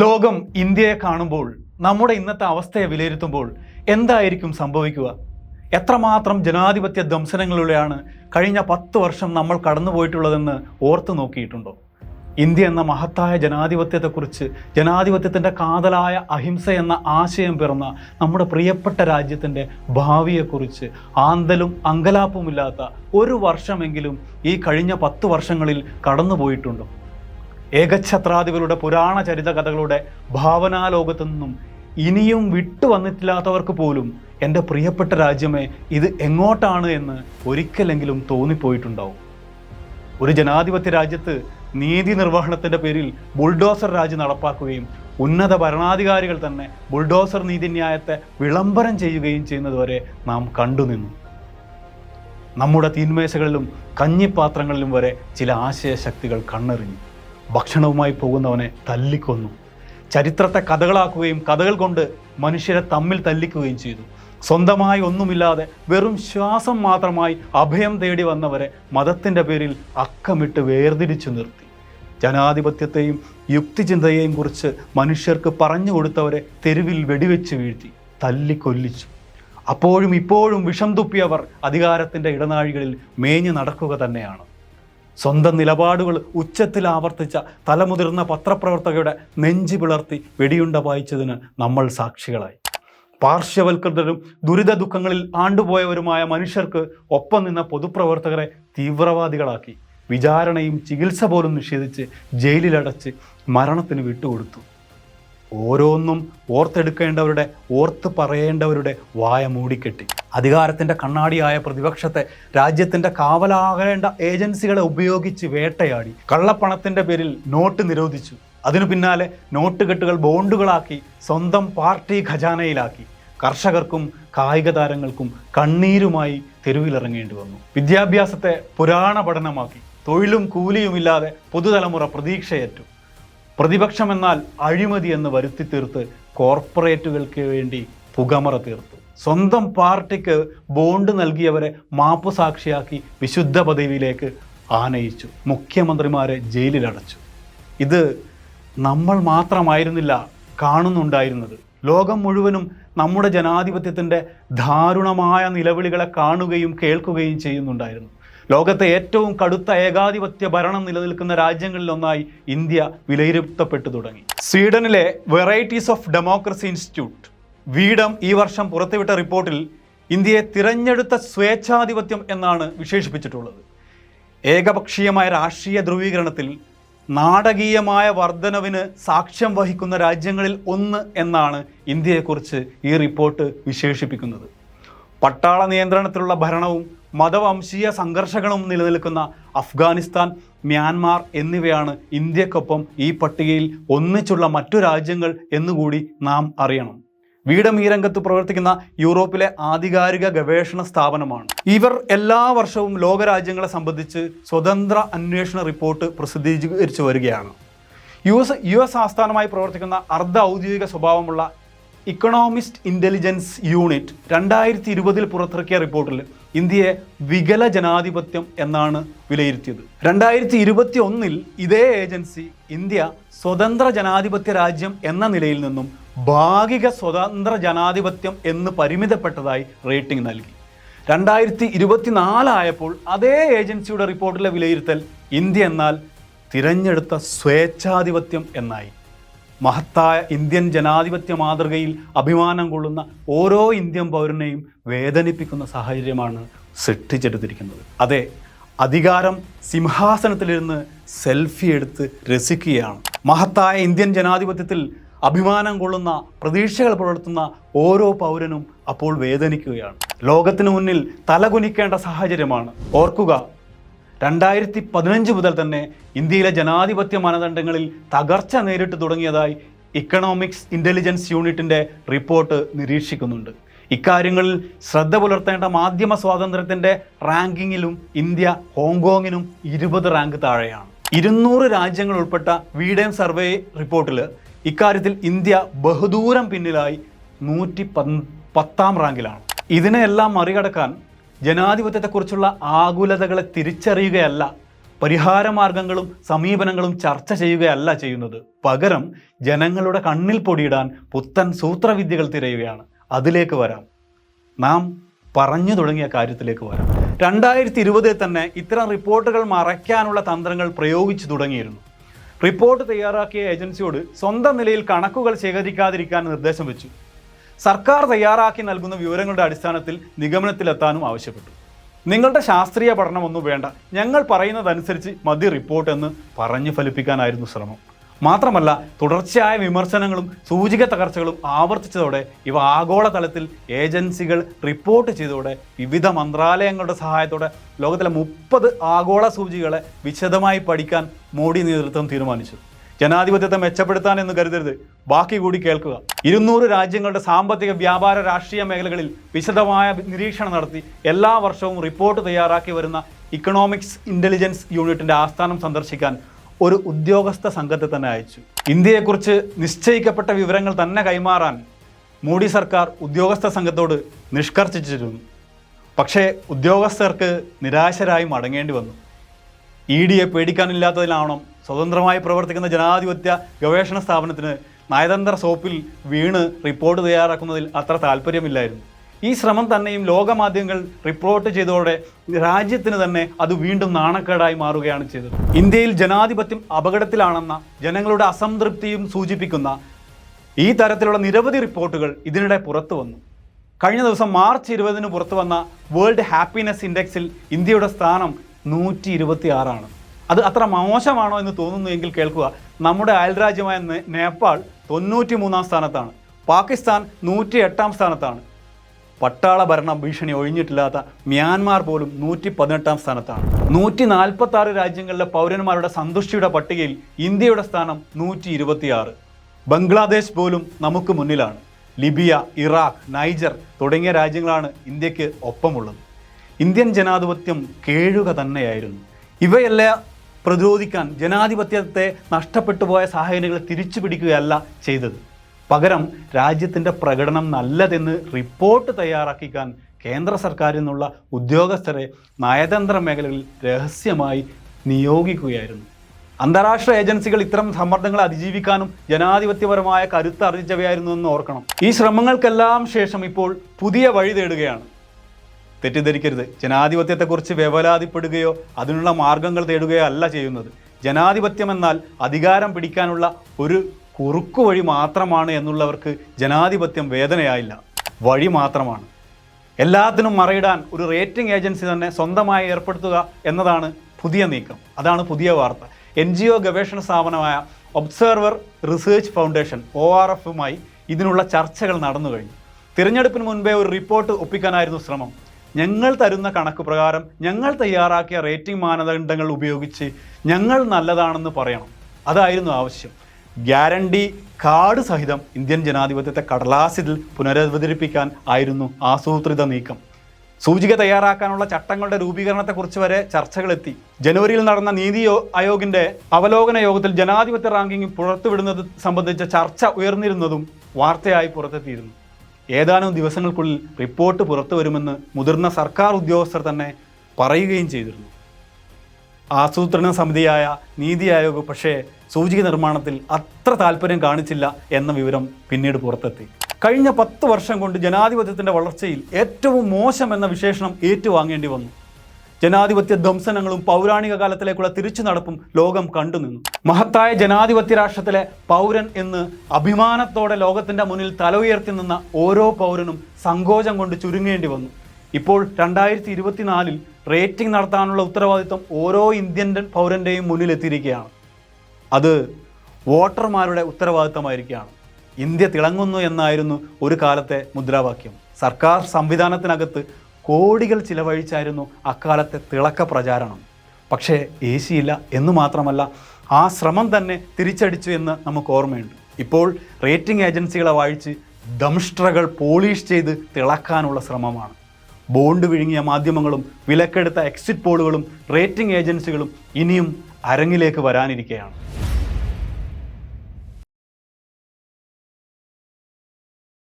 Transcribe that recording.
ലോകം ഇന്ത്യയെ കാണുമ്പോൾ നമ്മുടെ ഇന്നത്തെ അവസ്ഥയെ വിലയിരുത്തുമ്പോൾ എന്തായിരിക്കും സംഭവിക്കുക? എത്രമാത്രം ജനാധിപത്യ ദംശനങ്ങളിലൂടെയാണ് കഴിഞ്ഞ പത്ത് വർഷം നമ്മൾ കടന്നുപോയിട്ടുള്ളതെന്ന് ഓർത്തു നോക്കിയിട്ടുണ്ടോ? ഇന്ത്യ എന്ന മഹത്തായ ജനാധിപത്യത്തെക്കുറിച്ച് ജനാധിപത്യത്തിന്റെ കാതലായ അഹിംസ എന്ന ആശയം പിറന്ന നമ്മുടെ പ്രിയപ്പെട്ട രാജ്യത്തിന്റെ ഭാവിയെക്കുറിച്ച് ആന്തലും അങ്കലാപ്പുമില്ലാത്ത ഒരു വർഷമെങ്കിലും ഈ കഴിഞ്ഞ പത്ത് വർഷങ്ങളിൽ കടന്നുപോയിട്ടുണ്ടോ? ഏകഛത്രാധിപരുടെ പുരാണ ചരിത കഥകളുടെ ഭാവനാലോകത്തു നിന്നും ഇനിയും വിട്ടു വന്നിട്ടില്ലാത്തവർക്ക് പോലും എന്റെ പ്രിയപ്പെട്ട രാജ്യമേ ഇത് എങ്ങോട്ടാണ് എന്ന് ഒരിക്കലെങ്കിലും തോന്നിപ്പോയിട്ടുണ്ടാവും. ഒരു ജനാധിപത്യ രാജ്യത്ത് നീതി നിർവഹണത്തിന്റെ പേരിൽ ബുൾഡോസർ രാജ്യം നടപ്പാക്കുകയും ഉന്നത ഭരണാധികാരികൾ തന്നെ ബുൾഡോസർ നീതിന്യായത്തെ വിളംബരം ചെയ്യുകയും ചെയ്യുന്നതുവരെ നാം കണ്ടുനിന്നു നമ്മുടെ തീന്മേശകളിലും കഞ്ഞിപ്പാത്രങ്ങളിലും വരെ ചില ആശയശക്തികൾ കണ്ണെറിഞ്ഞു. ഭക്ഷണവുമായി പോകുന്നവനെ തല്ലിക്കൊന്നു. ചരിത്രത്തെ കഥകളാക്കുകയും കഥകൾ കൊണ്ട് മനുഷ്യരെ തമ്മിൽ തല്ലിക്കുകയും ചെയ്തു. സ്വന്തമായി ഒന്നുമില്ലാതെ വെറും ശ്വാസം മാത്രമായി അഭയം തേടി വന്നവരെ മതത്തിന്റെ പേരിൽ അക്കമിട്ട് വേർതിരിച്ചു നിർത്തി. ജനാധിപത്യത്തെയും യുക്തിചിന്തയെയും കുറിച്ച് മനുഷ്യർക്ക് പറഞ്ഞു കൊടുത്തവരെ തെരുവിൽ വെടിവെച്ച് വീഴ്ത്തി തല്ലിക്കൊല്ലിച്ചു. അപ്പോഴും ഇപ്പോഴും വിഷം തുപ്പിയവർ അധികാരത്തിന്റെ ഇടനാഴികളിൽ മേഞ്ഞു നടക്കുക തന്നെയാണ്. സ്വന്തം നിലപാടുകൾ ഉച്ചത്തിൽ ആവർത്തിച്ച തലമുതിർന്ന പത്രപ്രവർത്തകരുടെ നെഞ്ചു പിളർത്തി വെടിയുണ്ട വായിച്ചതിന് നമ്മൾ സാക്ഷികളായി. പാർശ്വവൽകൃതരും ദുരിത ദുഃഖങ്ങളിൽ ആണ്ടുപോയവരുമായ മനുഷ്യർക്ക് ഒപ്പം നിന്ന പൊതുപ്രവർത്തകരെ തീവ്രവാദികളാക്കി. വിചാരണയും ചികിത്സ പോലും നിഷേധിച്ച് ജയിലിലടച്ച് മരണത്തിന് വിട്ടുകൊടുത്തു. ഓരോന്നും ഓർത്തെടുക്കേണ്ടവരുടെ ഓർത്ത് പറയേണ്ടവരുടെ വായ മൂടിക്കെട്ടി. അധികാരത്തിന്റെ കണ്ണാടിയായ പ്രതിപക്ഷത്തെ രാജ്യത്തിന്റെ കാവലാകേണ്ട ഏജൻസികളെ ഉപയോഗിച്ച് വേട്ടയാടി. കള്ളപ്പണത്തിന്റെ പേരിൽ നോട്ട് നിരോധിച്ചു. അതിനു പിന്നാലെ നോട്ട് കെട്ടുകൾ ബോണ്ടുകളാക്കി സ്വന്തം പാർട്ടി ഖജാനയിലാക്കി. കർഷകർക്കും കായിക താരങ്ങൾക്കും കണ്ണീരുമായി തെരുവിലിറങ്ങേണ്ടി വന്നു. വിദ്യാഭ്യാസത്തെ പുരാണ പഠനമാക്കി. തൊഴിലും കൂലിയുമില്ലാതെ പുതുതലമുറ പ്രതീക്ഷയേറ്റു. പ്രതിപക്ഷമെന്നാൽ അഴിമതി എന്ന് വരുത്തി തീർത്ത് കോർപ്പറേറ്റുകൾക്ക് വേണ്ടി പുകമറ തീർത്തു. സ്വന്തം പാർട്ടിക്ക് ബോണ്ട് നൽകിയവരെ മാപ്പ് സാക്ഷിയാക്കി വിശുദ്ധ പദവിയിലേക്ക് ആനയിച്ചു. മുഖ്യമന്ത്രിമാരെ ജയിലിലടച്ചു. ഇത് നമ്മൾ മാത്രമായിരുന്നില്ല കാണുന്നുണ്ടായിരുന്നത്. ലോകം മുഴുവനും നമ്മുടെ ജനാധിപത്യത്തിന്റെ ദാരുണമായ നിലവിളികളെ കാണുകയും കേൾക്കുകയും ചെയ്യുന്നുണ്ടായിരുന്നു. ലോകത്തെ ഏറ്റവും കടുത്ത ഏകാധിപത്യ ഭരണം നിലനിൽക്കുന്ന രാജ്യങ്ങളിലൊന്നായി ഇന്ത്യ വിലയിരുത്തപ്പെട്ടു തുടങ്ങി. സ്വീഡനിലെ വെറൈറ്റീസ് ഓഫ് ഡെമോക്രസി ഇൻസ്റ്റിറ്റ്യൂട്ട് വീഡം ഈ വർഷം പുറത്തുവിട്ട റിപ്പോർട്ടിൽ ഇന്ത്യയെ തിരഞ്ഞെടുത്ത സ്വേച്ഛാധിപത്യം എന്നാണ് വിശേഷിപ്പിച്ചിട്ടുള്ളത്. ഏകപക്ഷീയമായ രാഷ്ട്രീയ ധ്രുവീകരണത്തിൽ നാടകീയമായ വർധനവിന് സാക്ഷ്യം വഹിക്കുന്ന രാജ്യങ്ങളിൽ ഒന്ന് എന്നാണ് ഇന്ത്യയെക്കുറിച്ച് ഈ റിപ്പോർട്ട് വിശേഷിപ്പിക്കുന്നത്. പട്ടാള നിയന്ത്രണത്തിലുള്ള ഭരണവും മതവംശീയ സംഘർഷങ്ങളും നിലനിൽക്കുന്ന അഫ്ഗാനിസ്ഥാൻ മ്യാൻമാർ എന്നിവയാണ് ഇന്ത്യക്കൊപ്പം ഈ പട്ടികയിൽ ഒന്നിച്ചുള്ള മറ്റു രാജ്യങ്ങൾ എന്നുകൂടി നാം അറിയണം. വീടം ഈ രംഗത്ത് പ്രവർത്തിക്കുന്ന യൂറോപ്പിലെ ആധികാരിക ഗവേഷണ സ്ഥാപനമാണ്. ഇവർ എല്ലാ വർഷവും ലോകരാജ്യങ്ങളെ സംബന്ധിച്ച് സ്വതന്ത്ര അന്വേഷണ റിപ്പോർട്ട് പ്രസിദ്ധീകരിച്ചു വരികയാണ്. യു എസ് യു എസ് ആസ്ഥാനമായി പ്രവർത്തിക്കുന്ന അർദ്ധ ഔദ്യോഗിക സ്വഭാവമുള്ള ഇക്കണോമിസ്റ്റ് ഇന്റലിജൻസ് യൂണിറ്റ് രണ്ടായിരത്തി ഇരുപതിൽ പുറത്തിറക്കിയ റിപ്പോർട്ടിൽ ഇന്ത്യയെ വികല ജനാധിപത്യം എന്നാണ് വിലയിരുത്തിയത്. രണ്ടായിരത്തി ഇരുപത്തി ഒന്നിൽ ഇതേ ഏജൻസി ഇന്ത്യ സ്വതന്ത്ര ജനാധിപത്യ രാജ്യം എന്ന നിലയിൽ നിന്നും ഭാഗിക സ്വതന്ത്ര ജനാധിപത്യം എന്ന് പരിമിതപ്പെട്ടതായി റേറ്റിംഗ് നൽകി. രണ്ടായിരത്തി ഇരുപത്തിനാലായപ്പോൾ അതേ ഏജൻസിയുടെ റിപ്പോർട്ടിലെ വിലയിരുത്തൽ ഇന്ത്യ എന്നാൽ തിരഞ്ഞെടുത്ത സ്വേച്ഛാധിപത്യം എന്നായി. മഹത്തായ ഇന്ത്യൻ ജനാധിപത്യ മാതൃകയിൽ അഭിമാനം കൊള്ളുന്ന ഓരോ ഇന്ത്യൻ പൗരനെയും വേദനിപ്പിക്കുന്ന സാഹചര്യമാണ് സൃഷ്ടിച്ചെടുത്തിരിക്കുന്നത്. അതെ അധികാരം സിംഹാസനത്തിലിരുന്ന് സെൽഫി എടുത്ത് രസിക്കുകയാണ്. മഹത്തായ ഇന്ത്യൻ ജനാധിപത്യത്തിൽ അഭിമാനം കൊള്ളുന്ന പ്രതീക്ഷകൾ പുലർത്തുന്ന ഓരോ പൗരനും അപ്പോൾ വേദനിക്കുകയാണ്. ലോകത്തിനു മുന്നിൽ തലകുനിക്കേണ്ട സാഹചര്യമാണ്. ഓർക്കുക രണ്ടായിരത്തി പതിനഞ്ച് മുതൽ തന്നെ ഇന്ത്യയിലെ ജനാധിപത്യ മാനദണ്ഡങ്ങളിൽ തകർച്ച നേരിട്ട് തുടങ്ങിയതായി ഇക്കണോമിക്സ് ഇന്റലിജൻസ് യൂണിറ്റിന്റെ റിപ്പോർട്ട് നിരീക്ഷിക്കുന്നുണ്ട്. ഇക്കാര്യങ്ങളിൽ ശ്രദ്ധ പുലർത്തേണ്ട മാധ്യമ സ്വാതന്ത്ര്യത്തിന്റെ റാങ്കിങ്ങിലും ഇന്ത്യ ഹോങ്കോങ്ങിനും ഇരുപത് റാങ്ക് താഴെയാണ്. ഇരുന്നൂറ് രാജ്യങ്ങൾ ഉൾപ്പെട്ട വീഡേം സർവേ റിപ്പോർട്ടിൽ ഇക്കാര്യത്തിൽ ഇന്ത്യ ബഹുദൂരം പിന്നിലായി നൂറ്റി പത്താം റാങ്കിലാണ്. ഇതിനെയെല്ലാം മറികടക്കാൻ ജനാധിപത്യത്തെക്കുറിച്ചുള്ള ആകുലതകളെ തിരിച്ചറിയുകയല്ല പരിഹാരമാർഗങ്ങളും സമീപനങ്ങളും ചർച്ച ചെയ്യുകയല്ല ചെയ്യുന്നത്. പകരം ജനങ്ങളുടെ കണ്ണിൽ പൊടിയിടാൻ പുത്തൻ സൂത്രവിദ്യകൾ തിരയുകയാണ്. അതിലേക്ക് വരാം. നാം പറഞ്ഞു തുടങ്ങിയ കാര്യത്തിലേക്ക് വരാം. രണ്ടായിരത്തി ഇരുപതിൽ തന്നെ ഇത്തരം റിപ്പോർട്ടുകൾ മറയ്ക്കാനുള്ള തന്ത്രങ്ങൾ പ്രയോഗിച്ചു തുടങ്ങിയിരുന്നു. റിപ്പോർട്ട് തയ്യാറാക്കിയ ഏജൻസിയോട് സ്വന്തം നിലയിൽ കണക്കുകൾ ശേഖരിക്കാതിരിക്കാൻ നിർദ്ദേശം വെച്ചു. സർക്കാർ തയ്യാറാക്കി നൽകുന്ന വിവരങ്ങളുടെ അടിസ്ഥാനത്തിൽ നിഗമനത്തിലെത്താനും ആവശ്യപ്പെട്ടു. നിങ്ങളുടെ ശാസ്ത്രീയ പഠനമൊന്നും വേണ്ട. ഞങ്ങൾ പറയുന്നതനുസരിച്ച് മതി റിപ്പോർട്ട് എന്ന് പറഞ്ഞു ഫലിപ്പിക്കാനായിരുന്നു ശ്രമം. മാത്രമല്ല തുടർച്ചയായ വിമർശനങ്ങളും സൂചിക തകർച്ചകളും ആവർത്തിച്ചതോടെ ഇവ ആഗോളതലത്തിൽ ഏജൻസികൾ റിപ്പോർട്ട് ചെയ്തതോടെ വിവിധ മന്ത്രാലയങ്ങളുടെ സഹായത്തോടെ ലോകത്തിലെ മുപ്പത് ആഗോള സൂചികളെ വിശദമായി പഠിക്കാൻ മോഡി നേതൃത്വം തീരുമാനിച്ചു. ജനാധിപത്യത്തെ മെച്ചപ്പെടുത്താൻ എന്ന് കരുതരുത്. ബാക്കി കൂടി കേൾക്കുക. ഇരുന്നൂറ് രാജ്യങ്ങളുടെ സാമ്പത്തിക വ്യാപാര രാഷ്ട്രീയ മേഖലകളിൽ വിശദമായ നിരീക്ഷണം നടത്തി എല്ലാ വർഷവും റിപ്പോർട്ട് തയ്യാറാക്കി വരുന്ന ഇക്കണോമിക്സ് ഇന്റലിജൻസ് യൂണിറ്റിന്റെ ആസ്ഥാനം സന്ദർശിക്കാൻ ഒരു ഉദ്യോഗസ്ഥ സംഘത്തെ തന്നെ അയച്ചു. ഇന്ത്യയെക്കുറിച്ച് നിശ്ചയിക്കപ്പെട്ട വിവരങ്ങൾ തന്നെ കൈമാറാൻ മോഡി സർക്കാർ ഉദ്യോഗസ്ഥ സംഘത്തോട് നിഷ്കർഷിച്ചിരുന്നു. പക്ഷേ ഉദ്യോഗസ്ഥർക്ക് നിരാശരായി മടങ്ങേണ്ടി വന്നു. ഇ ഡിയെ പേടിക്കാനില്ലാത്തതിലാവണം സ്വതന്ത്രമായി പ്രവർത്തിക്കുന്ന ജനാധിപത്യ ഗവേഷണ സ്ഥാപനത്തിന് നയതന്ത്ര സോപ്പിൽ വീണ് റിപ്പോർട്ട് തയ്യാറാക്കുന്നതിൽ അത്ര താല്പര്യമില്ലായിരുന്നു. ഈ ശ്രമം തന്നെയും ലോകമാധ്യമങ്ങൾ റിപ്പോർട്ട് ചെയ്തതോടെ രാജ്യത്തിന് തന്നെ അത് വീണ്ടും നാണക്കേടായി മാറുകയാണ് ചെയ്തത്. ഇന്ത്യയിൽ ജനാധിപത്യം അപകടത്തിലാണെന്ന ജനങ്ങളുടെ അസംതൃപ്തിയും സൂചിപ്പിക്കുന്ന ഈ തരത്തിലുള്ള നിരവധി റിപ്പോർട്ടുകൾ ഇതിനിടെ പുറത്തു വന്നു. കഴിഞ്ഞ ദിവസം മാർച്ച് ഇരുപതിന് പുറത്തു വന്ന വേൾഡ് ഹാപ്പിനെസ് ഇൻഡെക്സിൽ ഇന്ത്യയുടെ സ്ഥാനം നൂറ്റി ഇരുപത്തി ആറാണ് അത് അത്ര മോശമാണോ എന്ന് തോന്നുന്നു എങ്കിൽ കേൾക്കുക. നമ്മുടെ അയൽരാജ്യമായ നേപ്പാൾ തൊണ്ണൂറ്റി മൂന്നാം സ്ഥാനത്താണ്. പാകിസ്ഥാൻ നൂറ്റി എട്ടാം സ്ഥാനത്താണ്. പട്ടാള ഭരണ ഭീഷണി ഒഴിഞ്ഞിട്ടില്ലാത്ത മ്യാൻമാർ പോലും നൂറ്റി പതിനെട്ടാം സ്ഥാനത്താണ്. നൂറ്റി നാൽപ്പത്തി ആറ് രാജ്യങ്ങളിലെ പൗരന്മാരുടെ സന്തുഷ്ടിയുടെ പട്ടികയിൽ ഇന്ത്യയുടെ സ്ഥാനം നൂറ്റി ഇരുപത്തിയാറ് ബംഗ്ലാദേശ് പോലും നമുക്ക് മുന്നിലാണ്. ലിബിയ ഇറാഖ് നൈജർ തുടങ്ങിയ രാജ്യങ്ങളാണ് ഇന്ത്യയ്ക്ക് ഒപ്പമുള്ളത്. ഇന്ത്യൻ ജനാധിപത്യം കേഴുക തന്നെയായിരുന്നു. ഇവയെല്ലാം പ്രതിരോധിക്കാൻ ജനാധിപത്യത്തെ നഷ്ടപ്പെട്ടു പോയ സാഹചര്യങ്ങൾ തിരിച്ചു പിടിക്കുകയല്ല ചെയ്തത്. പകരം രാജ്യത്തിന്റെ പ്രകടനം നല്ലതെന്ന് റിപ്പോർട്ട് തയ്യാറാക്കിക്കാൻ കേന്ദ്ര സർക്കാരിൽ നിന്നുള്ള ഉദ്യോഗസ്ഥരെ നയതന്ത്ര മേഖലകളിൽ രഹസ്യമായി നിയോഗിക്കുകയായിരുന്നു. അന്താരാഷ്ട്ര ഏജൻസികൾ ഇത്തരം സമ്മർദ്ദങ്ങൾ അതിജീവിക്കാനും ജനാധിപത്യപരമായ കരുത്ത് അറിയിച്ചവയായിരുന്നു എന്ന് ഓർക്കണം. ഈ ശ്രമങ്ങൾക്കെല്ലാം ശേഷം ഇപ്പോൾ പുതിയ വഴി തേടുകയാണ്. തെറ്റിദ്ധരിക്കരുത്. ജനാധിപത്യത്തെക്കുറിച്ച് വ്യവലാതിപ്പെടുകയോ അതിനുള്ള മാർഗങ്ങൾ തേടുകയോ അല്ല ചെയ്യുന്നത്. ജനാധിപത്യം എന്നാൽ അധികാരം പിടിക്കാനുള്ള ഒരു കുറുക്കു വഴി മാത്രമാണ് എന്നുള്ളവർക്ക് ജനാധിപത്യം വേദനയായില്ല. വഴി മാത്രമാണ്. എല്ലാത്തിനും മറയിടാൻ ഒരു റേറ്റിംഗ് ഏജൻസി തന്നെ സ്വന്തമായി ഏർപ്പെടുത്തുക എന്നതാണ് പുതിയ നീക്കം. അതാണ് പുതിയ വാർത്ത. എൻ ജി ഒ ഗവേഷണ സ്ഥാപനമായ observer research foundation O R എഫുമായി ഇതിനുള്ള ചർച്ചകൾ നടന്നു കഴിഞ്ഞു തിരഞ്ഞെടുപ്പിന് മുൻപേ ഒരു റിപ്പോർട്ട് ഒപ്പിക്കാനായിരുന്നു ശ്രമം. ഞങ്ങൾ തരുന്ന കണക്ക് പ്രകാരം ഞങ്ങൾ തയ്യാറാക്കിയ റേറ്റിംഗ് മാനദണ്ഡങ്ങൾ ഉപയോഗിച്ച് ഞങ്ങൾ നല്ലതാണെന്ന് പറയണം. അതായിരുന്നു ആവശ്യം. ഗ്യാരണ്ടി കാർഡ് സഹിതം ഇന്ത്യൻ ജനാധിപത്യത്തെ കടലാസിൽ പുനരവതരിപ്പിക്കാൻ ആയിരുന്നു ആസൂത്രിത നീക്കം. സൂചിക തയ്യാറാക്കാനുള്ള ചട്ടങ്ങളുടെ രൂപീകരണത്തെക്കുറിച്ച് വരെ ചർച്ചകളെത്തി. ജനുവരിയിൽ നടന്ന നീതി ആയോഗിന്റെ അവലോകന യോഗത്തിൽ ജനാധിപത്യ റാങ്കിംഗ് പുറത്തുവിടുന്നത് സംബന്ധിച്ച ചർച്ച ഉയർന്നിരുന്നതും വാർത്തയായി പുറത്തെത്തിയിരുന്നു. ഏതാനും ദിവസങ്ങൾക്കുള്ളിൽ റിപ്പോർട്ട് പുറത്തു വരുമെന്ന് മുതിർന്ന സർക്കാർ ഉദ്യോഗസ്ഥർ തന്നെ പറയുകയും ചെയ്തിരുന്നു. ആസൂത്രണ സമിതിയായ നീതി ആയോഗ് പക്ഷേ സൂചിക നിർമ്മാണത്തിൽ അത്ര താല്പര്യം കാണിച്ചില്ല എന്ന വിവരം പിന്നീട് പുറത്തെത്തി. കഴിഞ്ഞ പത്ത് വർഷം കൊണ്ട് ജനാധിപത്യത്തിന്റെ വളർച്ചയിൽ ഏറ്റവും മോശം എന്ന വിശേഷണം ഏറ്റുവാങ്ങേണ്ടി വന്നു. ജനാധിപത്യ ധ്വംസനങ്ങളും പൗരാണിക കാലത്തിലേക്കുള്ള തിരിച്ചു നടപ്പും ലോകം കണ്ടുനിന്നു മഹത്തായ ജനാധിപത്യ രാഷ്ട്രത്തിലെ പൗരൻ എന്ന് അഭിമാനത്തോടെ ലോകത്തിന്റെ മുന്നിൽ തല ഉയർത്തി നിന്ന ഓരോ പൗരനും സങ്കോചം കൊണ്ട് ചുരുങ്ങേണ്ടി വന്നു. ഇപ്പോൾ രണ്ടായിരത്തി ഇരുപത്തിനാലിൽ റേറ്റിംഗ് നടത്താനുള്ള ഉത്തരവാദിത്വം ഓരോ ഇന്ത്യൻ പൗരന്റെയും മുന്നിലെത്തിയിരിക്കുകയാണ്. അത് വോട്ടർമാരുടെ ഉത്തരവാദിത്തമായിരിക്കുകയാണ്. ഇന്ത്യ തിളങ്ങുന്നു എന്നായിരുന്നു ഒരു കാലത്തെ മുദ്രാവാക്യം. സർക്കാർ സംവിധാനത്തിനകത്ത് കോടികൾ ചിലവഴിച്ചായിരുന്നു അക്കാലത്തെ തിളക്ക പ്രചാരണം. പക്ഷേ ഏശിയില്ല എന്ന് മാത്രമല്ല ആ ശ്രമം തന്നെ തിരിച്ചടിച്ചു എന്ന് നമുക്ക് ഓർമ്മയുണ്ട്. ഇപ്പോൾ റേറ്റിംഗ് ഏജൻസികളെ വായിച്ച് ദംഷ്ട്രകൾ പോളിഷ് ചെയ്ത് തിളക്കാനുള്ള ശ്രമമാണ്. ബോണ്ട് വിഴുങ്ങിയ മാധ്യമങ്ങളും വിലക്കെടുത്ത എക്സിറ്റ് പോളുകളും റേറ്റിംഗ് ഏജൻസികളും ഇനിയും അരങ്ങിലേക്ക് വരാനിരിക്കുകയാണ്